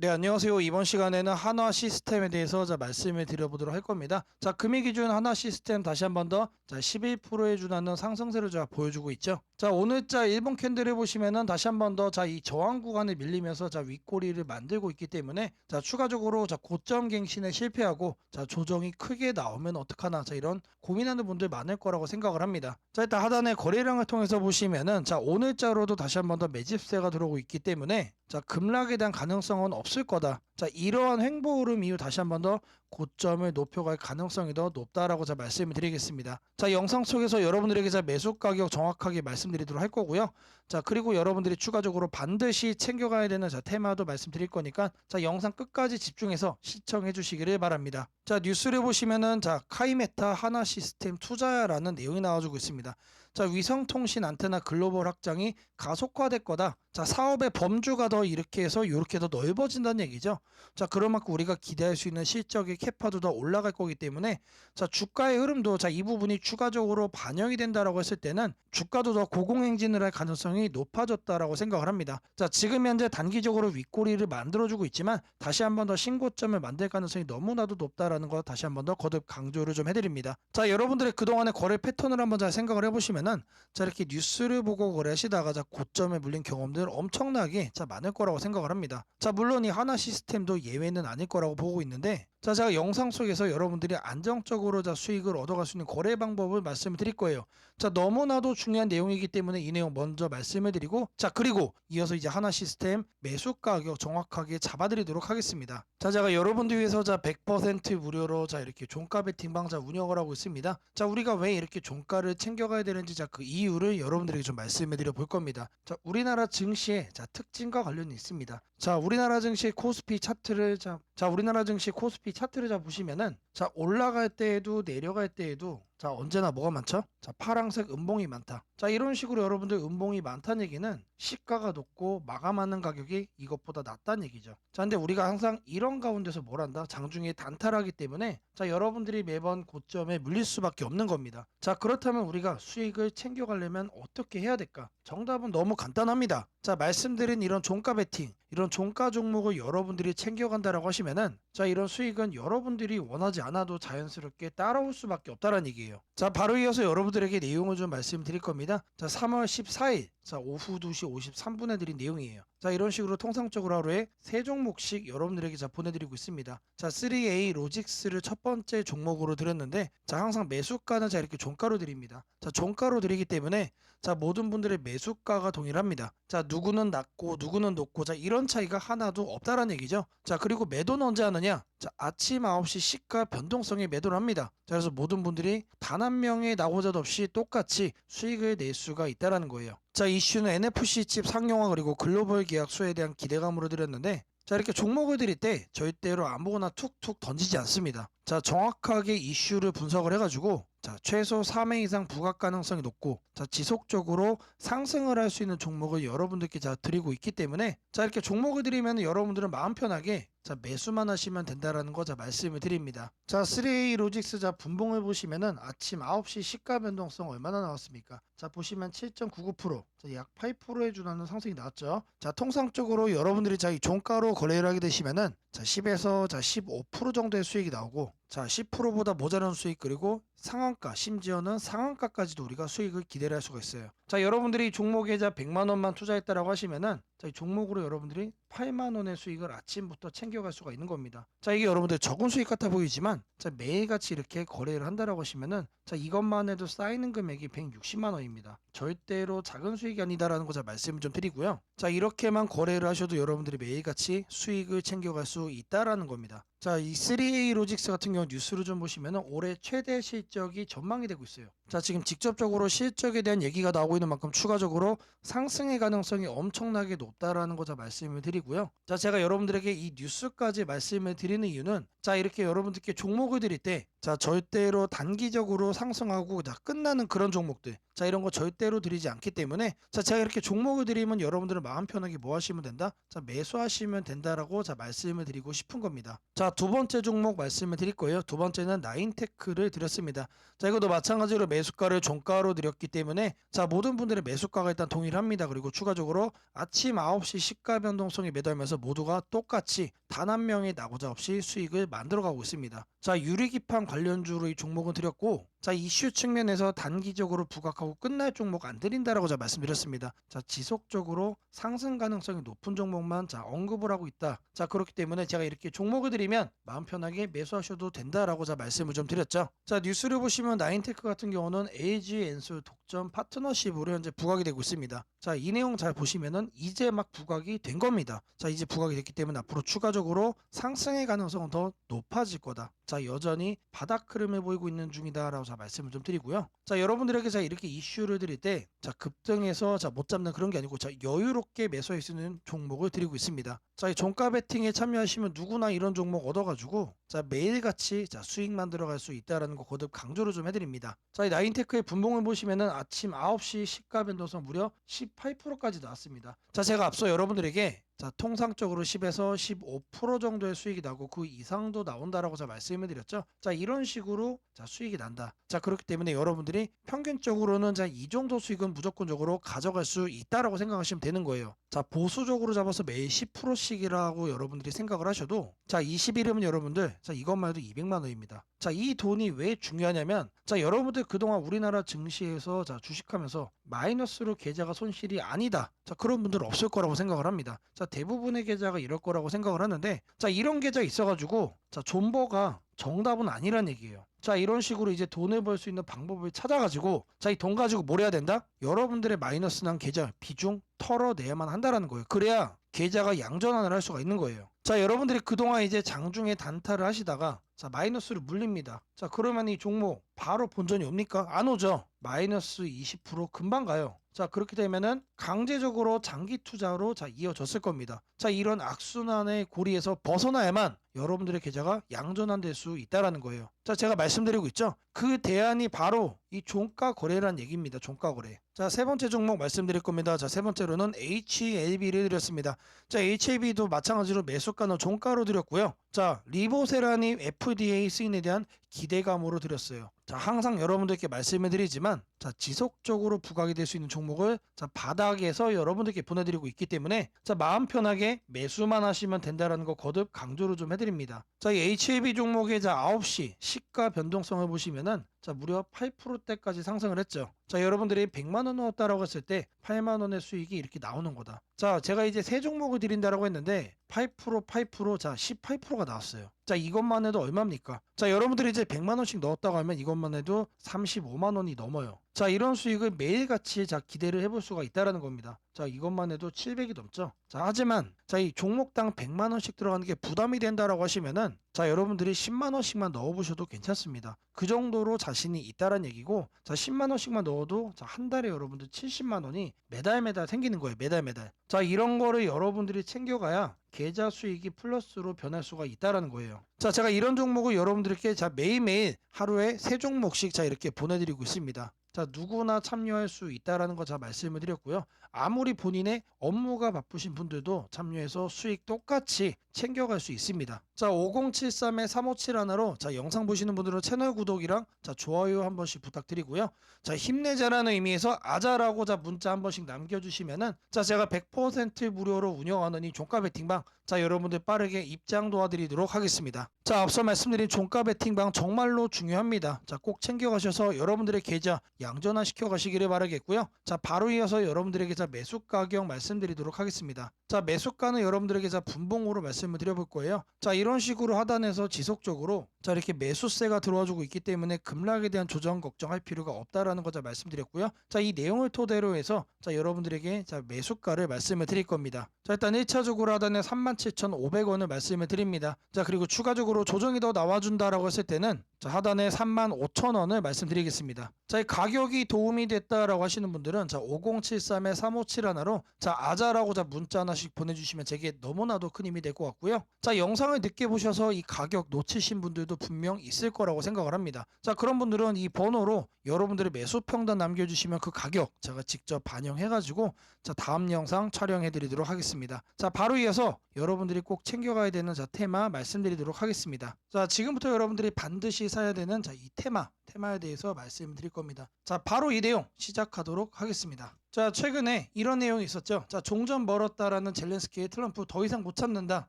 네, 안녕하세요. 이번 시간에는 한화 시스템에 대해서 자, 말씀을 드려보도록 할 겁니다. 자, 금일 기준 한화 시스템 다시 한 번 더, 자, 11%에 준하는 상승세를 자, 보여주고 있죠. 자, 오늘 자, 일본 캔들을 보시면은 다시 한 번 더, 자, 이 저항 구간을 밀리면서 자, 윗꼬리를 만들고 있기 때문에, 자, 추가적으로 자, 고점 갱신에 실패하고, 자, 조정이 크게 나오면 어떡하나, 자, 이런 고민하는 분들 많을 거라고 생각을 합니다. 자, 일단 하단에 거래량을 통해서 보시면은, 자, 오늘자로도 다시 한 번 더 매집세가 들어오고 있기 때문에, 자, 급락에 대한 가능성은 없을 거다. 자, 이러한 횡보 흐름 이후 다시 한 번 더 고점을 높여갈 가능성이 더 높다라고 자 말씀을 드리겠습니다. 자, 영상 속에서 여러분들에게 자 매수 가격 정확하게 말씀드리도록 할 거고요. 자, 그리고 여러분들이 추가적으로 반드시 챙겨가야 되는 자 테마도 말씀드릴 거니까 자, 영상 끝까지 집중해서 시청해 주시기를 바랍니다. 자, 뉴스를 보시면은 자, 카이메타 하나 시스템 투자야라는 내용이 나와주고 있습니다. 자, 위성통신 안테나 글로벌 확장이 가속화될 거다. 자, 사업의 범주가 더 이렇게 해서 이렇게 더 넓어진다는 얘기죠. 자, 그런 만큼 우리가 기대할 수 있는 실적의 캐파도 더 올라갈 거기 때문에 자, 주가의 흐름도 자, 이 부분이 추가적으로 반영이 된다라고 했을 때는 주가도 더 고공행진을 할 가능성이 높아졌다라고 생각을 합니다. 자, 지금 현재 단기적으로 윗꼬리를 만들어주고 있지만 다시 한번 더 신고점을 만들 가능성이 너무나도 높다라는 거 다시 한번 더 거듭 강조를 좀 해드립니다. 자, 여러분들의 그동안의 거래 패턴을 한번 잘 생각을 해보시면은 자, 이렇게 뉴스를 보고 거래하시다가 자, 고점에 물린 경험들 엄청나게 자, 많을 거라고 생각을 합니다. 자, 물론 이 하나 시스템 도 예외는 아닐 거라고 보고 있는데 자, 제가 영상 속에서 여러분들이 안정적으로 자 수익을 얻어갈 수 있는 거래 방법을 말씀을 드릴 거예요. 자, 너무나도 중요한 내용이기 때문에 이 내용 먼저 말씀을 드리고, 자, 그리고 이어서 이제 하나 시스템 매수 가격 정확하게 잡아드리도록 하겠습니다. 자, 제가 여러분들 위해서 자, 100% 무료로 자, 이렇게 종가 베팅 방 자, 운영을 하고 있습니다. 자, 우리가 왜 이렇게 종가를 챙겨가야 되는지 자, 그 이유를 여러분들에게 좀 말씀을 드려 볼 겁니다. 자, 우리나라 증시의 자, 특징과 관련이 있습니다. 자, 우리나라 증시 코스피 차트를 자, 자, 우리나라 증시 코스피 차트를 자 보시면은 자, 올라갈 때에도 내려갈 때에도 자, 언제나 뭐가 많죠? 자, 파랑색 음봉이 많다. 자, 이런 식으로 여러분들 음봉이 많다는 얘기는 시가가 높고 마감하는 가격이 이것보다 낮다는 얘기죠. 자, 근데 우리가 항상 이런 가운데서 뭘 한다? 장중에 단타하기 때문에 자, 여러분들이 매번 고점에 물릴 수밖에 없는 겁니다. 자, 그렇다면 우리가 수익을 챙겨가려면 어떻게 해야 될까? 정답은 너무 간단합니다. 자, 말씀드린 이런 종가 베팅, 이런 종가 종목을 여러분들이 챙겨간다라고 하시면은 자, 이런 수익은 여러분들이 원하지 않아도 자연스럽게 따라올 수밖에 없다는 얘기예요. 자, 바로 이어서 여러분들에게 내용을 좀 말씀드릴 겁니다. 자, 3월 14일 자, 오후 2시 53분에 드린 내용이에요. 자, 이런 식으로 통상적으로 하루에 세 종목씩 여러분들에게 자 보내드리고 있습니다. 자, 3A 로직스를 첫 번째 종목으로 드렸는데, 자, 항상 매수가는 자 이렇게 종가로 드립니다. 자, 종가로 드리기 때문에 자 모든 분들의 매수가가 동일합니다. 자, 누구는 낮고 누구는 높고 자 이런 차이가 하나도 없다라는 얘기죠. 자, 그리고 매도는 언제 하느냐? 자, 아침 9시 시가 변동성에 매도를 합니다. 자, 그래서 모든 분들이 단 한 명의 낙오자도 없이 똑같이 수익을 낼 수가 있다라는 거예요. 자, 이슈는 NFC 칩 상용화 그리고 글로벌 계약 수에 대한 기대감으로 드렸는데 자, 이렇게 종목을 드릴 때 절대로 아무거나 툭툭 던지지 않습니다. 자, 정확하게 이슈를 분석을 해가지고 자, 최소 3회 이상 부각 가능성이 높고 자, 지속적으로 상승을 할 수 있는 종목을 여러분들께 자 드리고 있기 때문에 자, 이렇게 종목을 드리면 여러분들은 마음 편하게 자, 매수만 하시면 된다라는 거 자 말씀을 드립니다. 자, 3A 로직스 자 분봉을 보시면은 아침 9시 시가 변동성 얼마나 나왔습니까? 자, 보시면 7.99%, 자, 약 8%에 준하는 상승이 나왔죠. 자, 통상적으로 여러분들이 자, 이 종가로 거래를 하게 되시면은 자, 10에서 자, 15% 정도의 수익이 나오고 자, 10%보다 모자란 수익 그리고 상한가, 심지어는 상한가까지도 우리가 수익을 기대를 할 수가 있어요. 자, 여러분들이 종목에 자 100만 원만 투자했다라고 하시면은 자, 이 종목으로 여러분들이 8만 원의 수익을 아침부터 챙겨갈 수가 있는 겁니다. 자, 이게 여러분들 적은 수익 같아 보이지만 자, 매일같이 이렇게 거래를 한다라고 하시면은 자, 이것만 해도 쌓이는 금액이 160만 원입니다. 절대로 작은 수익이 아니다라는 거자 말씀을 좀 드리고요. 자, 이렇게만 거래를 하셔도 여러분들이 매일같이 수익을 챙겨갈 수 있다라는 겁니다. 자, 이 3A 로직스 같은 경우 뉴스를 좀 보시면은 올해 최대 실적이 전망이 되고 있어요. 자, 지금 직접적으로 실적에 대한 얘기가 나오고 있는 만큼 추가적으로 상승의 가능성이 엄청나게 높다라는 거자 말씀을 드리고요. 자, 제가 여러분들에게 이 뉴스까지 말씀을 드리는 이유는 자, 자 이렇게 여러분들께 종목을 드릴 때 자 절대로 단기적으로 상승하고 자 끝나는 그런 종목들 자 이런 거 절대로 드리지 않기 때문에 자 제가 이렇게 종목을 드리면 여러분들은 마음 편하게 뭐 하시면 된다? 자 매수하시면 된다라고 자 말씀을 드리고 싶은 겁니다. 자 두 번째 종목 말씀을 드릴 거예요. 두 번째는 나인테크를 드렸습니다. 자 이것도 마찬가지로 매수가를 종가로 드렸기 때문에 자 모든 분들의 매수가가 일단 동일합니다. 그리고 추가적으로 아침 9시 시가 변동성이 매달면서 모두가 똑같이 단 한 명의 나고자 없이 수익을 만들어가고 있습니다. 자 유리기판 관련주로 이 종목은 드렸고 자 이슈 측면에서 단기적으로 부각하고 끝날 종목 안 드린다라고 제가 말씀드렸습니다. 자 지속적으로 상승 가능성이 높은 종목만 자 언급을 하고 있다. 자 그렇기 때문에 제가 이렇게 종목을 드리면 마음 편하게 매수하셔도 된다라고 제가 말씀을 좀 드렸죠. 자 뉴스를 보시면 나인테크 같은 경우는 LG 엔솔 독점 파트너십으로 현재 부각이 되고 있습니다. 자 이 내용 잘 보시면은 이제 막 부각이 된 겁니다. 자 이제 부각이 됐기 때문에 앞으로 추가적으로 상승의 가능성은 더 높아질 거다. 자 여전히 바닥 흐름을 보이고 있는 중이다라고 자 말씀을 좀 드리고요. 자 여러분들에게 자 이렇게 이슈를 드릴 때 자 급등해서 자 못 잡는 그런 게 아니고 자 여유롭게 매수할 수 있는 종목을 드리고 있습니다. 자 이 종가 베팅에 참여하시면 누구나 이런 종목 얻어가지고 자 매일같이 자 수익 만들어갈 수 있다라는 거 거듭 강조를 좀 해드립니다. 자 이 나인테크의 분봉을 보시면은 아침 9시 시가 변동성 무려 18%까지 나왔습니다. 자 제가 앞서 여러분들에게 자 통상적으로 10에서 15% 정도의 수익이 나고 그 이상도 나온다라고 제가 말씀을 드렸죠. 자 이런 식으로 자 수익이 난다. 자 그렇기 때문에 여러분들이 평균적으로는 자 이 정도 수익은 무조건적으로 가져갈 수 있다라고 생각하시면 되는 거예요. 자 보수적으로 잡아서 매일 10%씩이라고 여러분들이 생각을 하셔도 자 20일이면 여러분들 자 이것만 해도 200만 원입니다. 자 이 돈이 왜 중요하냐면 자 여러분들 그동안 우리나라 증시에서 자 주식하면서 마이너스로 계좌가 손실이 아니다. 자 그런 분들 없을 거라고 생각을 합니다. 자 대부분의 계좌가 이럴 거라고 생각을 하는데 자 이런 계좌 있어가지고 자 존버가 정답은 아니란 얘기예요. 자 이런 식으로 이제 돈을 벌 수 있는 방법을 찾아가지고 자 이 돈 가지고 뭘 해야 된다? 여러분들의 마이너스 난 계좌 비중 털어내야만 한다라는 거예요. 그래야 계좌가 양전환을 할 수가 있는 거예요. 자 여러분들이 그동안 이제 장중에 단타를 하시다가 자 마이너스를 물립니다. 자 그러면 이 종목 바로 본전이 옵니까? 안 오죠. 마이너스 20% 금방 가요. 자 그렇게 되면은 강제적으로 장기 투자로 자 이어졌을 겁니다. 자 이런 악순환의 고리에서 벗어나야만 여러분들의 계좌가 양전환될 수 있다라는 거예요. 자 제가 말씀드리고 있죠. 그 대안이 바로 이 종가 거래란 얘기입니다. 종가 거래. 자 세 번째 종목 말씀드릴 겁니다. 자 세 번째로는 HLB를 드렸습니다. 자 HLB도 마찬가지로 매수가는 종가로 드렸고요. 자 리보세라니 FDA 승인에 대한 기대감으로 드렸어요. 자 항상 여러분들께 말씀을 드리지만 자 지속적으로 부각이 될 수 있는 종목을 자 바닥에서 여러분들께 보내드리고 있기 때문에 자 마음 편하게 매수만 하시면 된다라는 거 거듭 강조를 좀 해드립니다. 자이 HLB 종목의 자 9시 시가 변동성을 보시면은 자 무려 8%대까지 상승을 했죠. 자 여러분들이 100만 원 넣었다라고 했을 때 8만 원의 수익이 이렇게 나오는 거다. 자 제가 이제 세 종목을 드린다라고 했는데 8% 8%자 18%가 나왔어요. 자 이것만 해도 얼마입니까? 자 여러분들이 이제 100만 원씩 넣었다고 하면 이것만 해도 35만 원이 넘어요. 자 이런 수익을 매일같이 자 기대를 해볼 수가 있다라는 겁니다. 자 이것만 해도 700이 넘죠. 자 하지만 자 이 종목당 100만 원씩 들어가는 게 부담이 된다라고 하시면은 자 여러분들이 10만 원씩만 넣어 보셔도 괜찮습니다. 그 정도로 자신이 있다란 얘기고 자 10만 원씩만 넣어도 자 한 달에 여러분들 70만 원이 매달 매달 생기는 거예요. 매달 매달. 자 이런 거를 여러분들이 챙겨가야 계좌 수익이 플러스로 변할 수가 있다라는 거예요. 자, 제가 이런 종목을 여러분들께 자 매일매일 하루에 세 종목씩 자 이렇게 보내드리고 있습니다. 자, 누구나 참여할 수 있다라는 거자 말씀을 드렸고요. 아무리 본인의 업무가 바쁘신 분들도 참여해서 수익 똑같이 챙겨갈 수 있습니다. 자, 5073의 357 하나로 자 영상 보시는 분들은 채널 구독이랑 자 좋아요 한 번씩 부탁드리고요. 자, 힘내자라는 의미에서 아자라고 자 문자 한 번씩 남겨 주시면은 자 제가 100% 무료로 운영하는 이 종가 베팅방 자 여러분들 빠르게 입장 도와드리도록 하겠습니다. 자 앞서 말씀드린 종가 베팅방 정말로 중요합니다. 자 꼭 챙겨가셔서 여러분들의 계좌 양전화 시켜 가시기를 바라겠고요. 자 바로 이어서 여러분들에게 자 매수 가격 말씀드리도록 하겠습니다. 자 매수가는 여러분들에게 자 분봉으로 말씀을 드려볼 거예요. 자 이런 식으로 하단에서 지속적으로 자 이렇게 매수세가 들어와주고 있기 때문에 급락에 대한 조정 걱정할 필요가 없다라는 거자 말씀드렸고요. 자 이 내용을 토대로 해서 자 여러분들에게 자 매수가를 말씀을 드릴 겁니다. 자 일단 1차적으로 하단에 37,500원을 말씀을 드립니다. 자 그리고 추가적으로 조정이 더 나와준다라고 했을 때는 자, 하단에 35,000원을 말씀드리겠습니다. 자, 이 가격이 도움이 됐다라고 하시는 분들은 자, 5073에 3571로 자, 아자라고 자 문자 하나씩 보내 주시면 제게 너무나도 큰 힘이 될 것 같고요. 자, 영상을 늦게 보셔서 이 가격 놓치신 분들도 분명 있을 거라고 생각을 합니다. 자, 그런 분들은 이 번호로 여러분들의 매수 평단 남겨 주시면 그 가격 제가 직접 반영해 가지고 자, 다음 영상 촬영해 드리도록 하겠습니다. 자, 바로 이어서 여러분들이 꼭 챙겨 가야 되는 자 테마 말씀드리도록 하겠습니다. 자, 지금부터 여러분들이 반드시 사야 되는 자, 이 테마, 테마에 대해서 말씀드릴 겁니다. 자, 바로 이 내용 시작하도록 하겠습니다. 자, 최근에 이런 내용이 있었죠. 자, 종전 멀었다라는 젤렌스키의 트럼프 더 이상 못 참는다.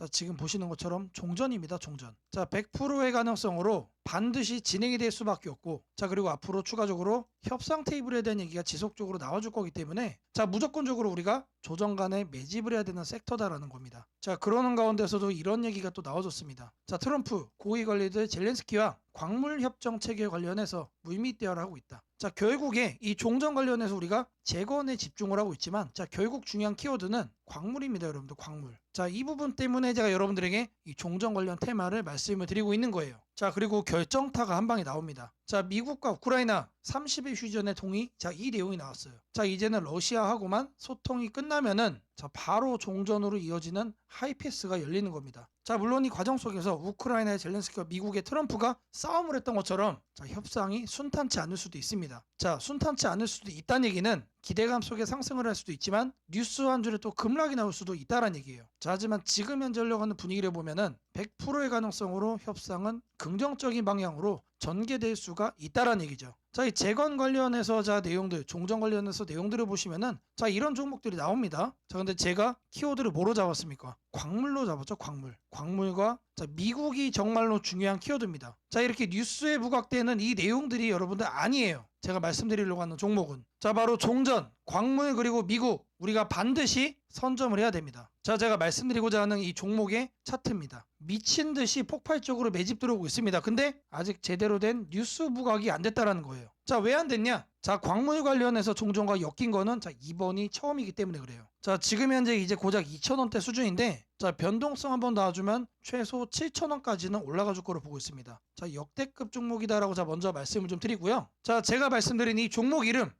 자, 지금 보시는 것처럼 종전입니다. 종전. 자, 100%의 가능성으로 반드시 진행이 될 수밖에 없고 자 그리고 앞으로 추가적으로 협상 테이블에 대한 얘기가 지속적으로 나와줄 거기 때문에 자 무조건적으로 우리가 조정 간에 매집을 해야 되는 섹터다라는 겁니다. 자 그러는 가운데서도 이런 얘기가 또 나와줬습니다. 자 트럼프 고위 관리들 젤렌스키와 광물 협정 체계 관련해서 물밑 대화를 하고 있다. 자 결국에 이 종전 관련해서 우리가 재건에 집중을 하고 있지만 자 결국 중요한 키워드는 광물입니다 여러분들 광물. 자 이 부분 때문에 제가 여러분들에게 이 종전 관련 테마를 말씀을 드리고 있는 거예요. 자 그리고 결정타가 한 방에 나옵니다. 자 미국과 우크라이나 30일 휴전의 동의 자 이 내용이 나왔어요. 자 이제는 러시아하고만 소통이 끝나면은 자 바로 종전으로 이어지는 하이패스가 열리는 겁니다 자 물론 이 과정 속에서 우크라이나의 젤렌스키와 미국의 트럼프가 싸움을 했던 것처럼 자 협상이 순탄치 않을 수도 있습니다. 자 순탄치 않을 수도 있다는 얘기는 기대감 속에 상승을 할 수도 있지만 뉴스 한 줄에 또 급락이 나올 수도 있다는 얘기예요. 자, 하지만 지금 현재 흘러가는 분위기를 보면은 100%의 가능성으로 협상은 긍정적인 방향으로 전개될 수가 있다라는 얘기죠. 자, 이 재건 관련해서 자 내용들, 종전 관련해서 내용들을 보시면은 자 이런 종목들이 나옵니다. 자, 근데 제가 키워드를 뭐로 잡았습니까? 광물로 잡았죠, 광물. 광물과 자 미국이 정말로 중요한 키워드입니다. 자, 이렇게 뉴스에 부각되는 이 내용들이 여러분들 아니에요. 제가 말씀드리려고 하는 종목은 자 바로 종전, 광물 그리고 미국 우리가 반드시 선점을 해야 됩니다. 자 제가 말씀드리고자 하는 이 종목의 차트입니다. 미친 듯이 폭발적으로 매집 들어오고 있습니다. 근데 아직 제대로 된 뉴스 부각이 안 됐다라는 거예요. 자 왜 안 됐냐? 자 광물 관련해서 종전과 엮인 거는 자 이번이 처음이기 때문에 그래요. 자 지금 현재 이제 고작 2,000원대 수준인데 자 변동성 한번 놔주면 최소 7,000원까지는 올라가 줄 거로 보고 있습니다. 자 역대급 종목이다라고 자 먼저 말씀을 좀 드리고요. 자 제가 말씀드린 이 종목 이름